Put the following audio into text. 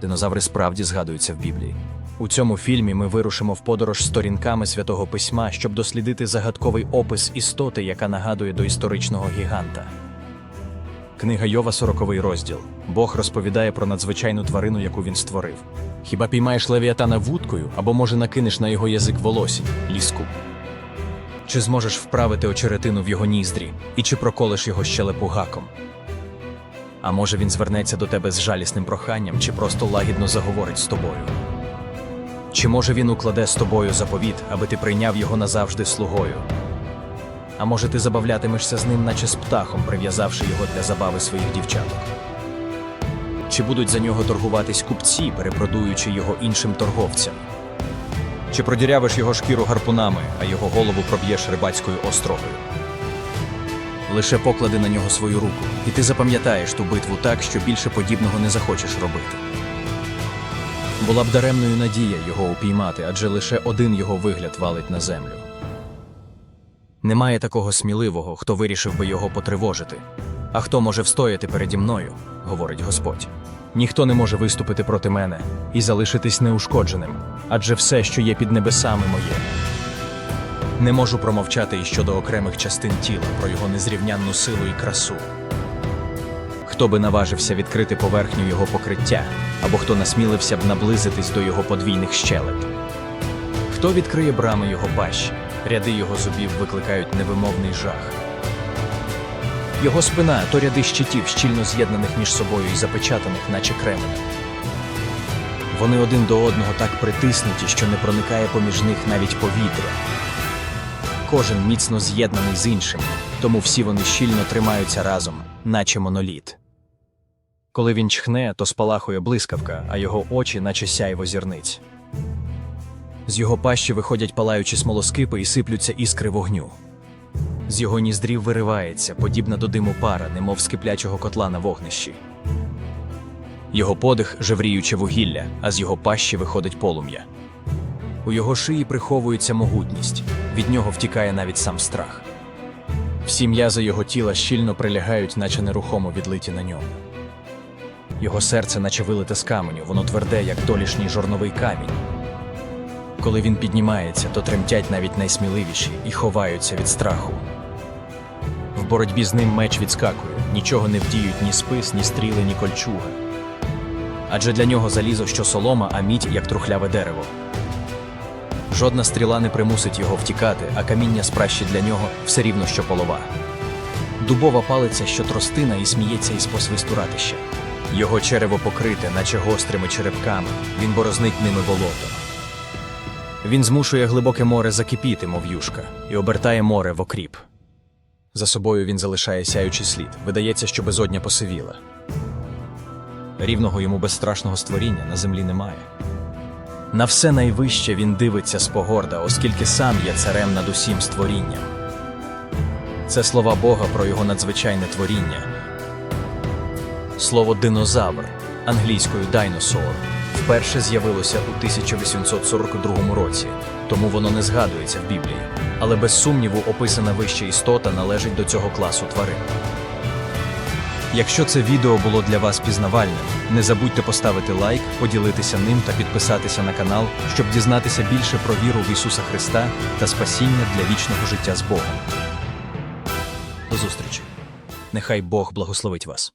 Динозаври справді згадуються в Біблії. У цьому фільмі ми вирушимо в подорож сторінками святого письма, щоб дослідити загадковий опис істоти, яка нагадує до історичного гіганта. Книга Йова, 40 розділ. Бог розповідає про надзвичайну тварину, яку він створив. Хіба піймаєш левіатана вудкою або, може, накинеш на його язик волосінь, ліску? Чи зможеш вправити очеретину в його ніздрі, і чи проколеш його щелепу гаком? А може він звернеться до тебе з жалісним проханням, чи просто лагідно заговорить з тобою? Чи може він укладе з тобою заповіт, аби ти прийняв його назавжди слугою? А може ти забавлятимешся з ним, наче з птахом, прив'язавши його для забави своїх дівчаток? Чи будуть за нього торгуватись купці, перепродуючи його іншим торговцям? Чи продірявиш його шкіру гарпунами, а його голову проб'єш рибацькою острогою? Лише поклади на нього свою руку, і ти запам'ятаєш ту битву так, що більше подібного не захочеш робити. Була б даремною надія його упіймати, адже лише один його вигляд валить на землю. Немає такого сміливого, хто вирішив би його потривожити. А хто може встояти переді мною, говорить Господь. Ніхто не може виступити проти мене і залишитись неушкодженим, адже все, що є під небесами, моє. Не можу промовчати і щодо окремих частин тіла про його незрівнянну силу і красу. Хто би наважився відкрити поверхню його покриття, або хто насмілився б наблизитись до його подвійних щелеп? Хто відкриє брами його пащі, ряди його зубів викликають невимовний жах. Його спина то ряди щитів, щільно з'єднаних між собою і запечатаних, наче кременем. Вони один до одного так притиснуті, що не проникає поміж них навіть повітря. Кожен міцно з'єднаний з іншим, тому всі вони щільно тримаються разом, наче моноліт. Коли він чхне, то спалахує блискавка, а його очі, наче сяйво зірниць. З його пащі виходять палаючі смолоскипи і сиплються іскри вогню. З його ніздрів виривається, подібна до диму пара, немов з киплячого котла на вогнищі. Його подих жевріюче вугілля, а з його пащі виходить полум'я. У його шиї приховується могутність, від нього втікає навіть сам страх. Всі м'язи його тіла щільно прилягають, наче нерухомо відлиті на ньому. Його серце, наче вилите з каменю, воно тверде, як долішній жорновий камінь. Коли він піднімається, то тремтять навіть найсміливіші і ховаються від страху. В боротьбі з ним меч відскакує, нічого не вдіють ні спис, ні стріли, ні кольчуга. Адже для нього залізо, що солома, а мідь, як трухляве дерево. Жодна стріла не примусить його втікати, а каміння з пращі для нього все рівно, що полова. Дубова палиця, що тростина і сміється із посвисту ратища. Його черево покрите, наче гострими черепками, він борознить ними болото. Він змушує глибоке море закипіти, мов юшка, і обертає море в окріп. За собою він залишає сяючий слід. Видається, що безодня посивіла. Рівного йому безстрашного створіння на землі немає. На все найвище він дивиться з погорда, оскільки сам є царем над усім створінням. Це слова Бога про його надзвичайне творіння. Слово динозавр англійською dinosaur вперше з'явилося у 1842 році, тому воно не згадується в Біблії. Але без сумніву описана вища істота належить до цього класу тварин. Якщо це відео було для вас пізнавальним, не забудьте поставити лайк, поділитися ним та підписатися на канал, щоб дізнатися більше про віру в Ісуса Христа та спасіння для вічного життя з Богом. До зустрічі! Нехай Бог благословить вас.